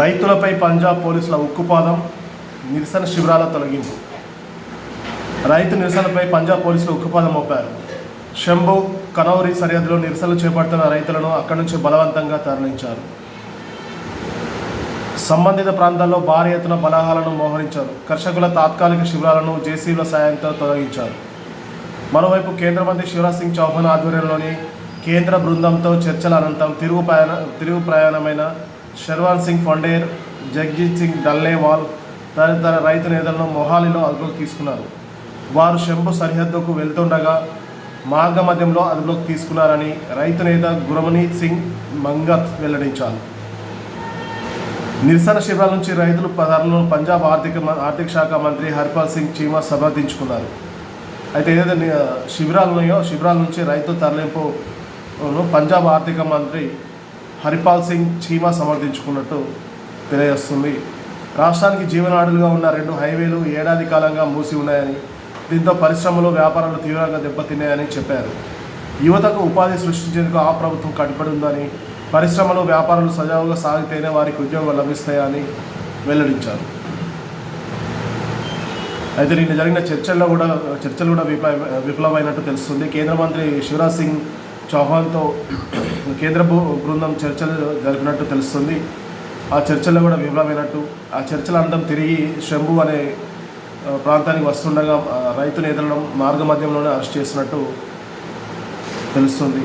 రైతులపై పంజాబ్ పోలీసుల ఉక్కుపాదం నిరసన శిబిరాల తొలగింపు. రైతు నిరసనపై పంజాబ్ పోలీసులు ఉక్కుపాదం మోపారు. శంభు కనౌరి సరిహద్దులో నిరసనలు చేపడుతున్న రైతులను అక్కడి నుంచి బలవంతంగా తరలించారు. సంబంధిత ప్రాంతాల్లో భారీ ఎత్తున బలహాలను మోహరించారు. కర్షకుల తాత్కాలిక శిబిరాలను జేసీల సాయంతో తొలగించారు. మరోవైపు కేంద్ర మంత్రి శివరాజ్ సింగ్ చౌహాన్ ఆధ్వర్యంలోని కేంద్ర బృందంతో చర్చల అనంతరం తిరుగు ప్రయాణ తిరుగు ప్రయాణమైన షర్వాన్ సింగ్ ఫొండేర్ జగ్జీత్ సింగ్ డల్లేవాల్ తదితర రైతు నేతలను మొహాలీలో అదుపులోకి తీసుకున్నారు. వారు శంభు సరిహద్దుకు వెళ్తుండగా మార్గ మధ్యంలో అదుపులోకి తీసుకున్నారని రైతు నేత గురమనీత్ సింగ్ మంగత్ వెల్లడించారు. నిరసన శిబిరాల నుంచి రైతులు ధరలను పంజాబ్ ఆర్థిక మ- ఆర్థిక శాఖ మంత్రి హర్పాల్ సింగ్ చీమా సమర్థించుకున్నారు అయితే ఏదైతే శిబిరాలు ఉన్నాయో శిబిరాల నుంచి రైతు తరలింపును పంజాబ్ ఆర్థిక మంత్రి హరిపాల్ సింగ్ చీమా సమర్థించుకున్నట్టు తెలియజేస్తుంది. రాష్ట్రానికి జీవనాడులుగా ఉన్న రెండు హైవేలు ఏడాది కాలంగా మూసి ఉన్నాయని దీంతో పరిశ్రమలు వ్యాపారాలు తీవ్రంగా దెబ్బతిన్నాయని చెప్పారు. యువతకు ఉపాధి సృష్టించేందుకు ఆ ప్రభుత్వం కట్టుబడి ఉందని పరిశ్రమలు వ్యాపారాలు సజావుగా సాగితేనే వారికి ఉద్యోగాలు లభిస్తాయని వెల్లడించారు. అయితే నిన్న జరిగిన చర్చల్లో కూడా చర్చలు కూడా విఫల విఫలమైనట్టు తెలుస్తుంది. కేంద్ర మంత్రి శివరాజ్ సింగ్ చౌహాన్తో కేంద్ర బృందం చర్చలు జరిపినట్టు తెలుస్తుంది. ఆ చర్చల్లో కూడా విఫలమైనట్టు ఆ చర్చల అనంతరం తిరిగి శంభు అనే ప్రాంతానికి వస్తుండగా రైతులు రైతు నేతలను మార్గ మధ్యంలోనే అరెస్ట్ చేసినట్టు తెలుస్తుంది.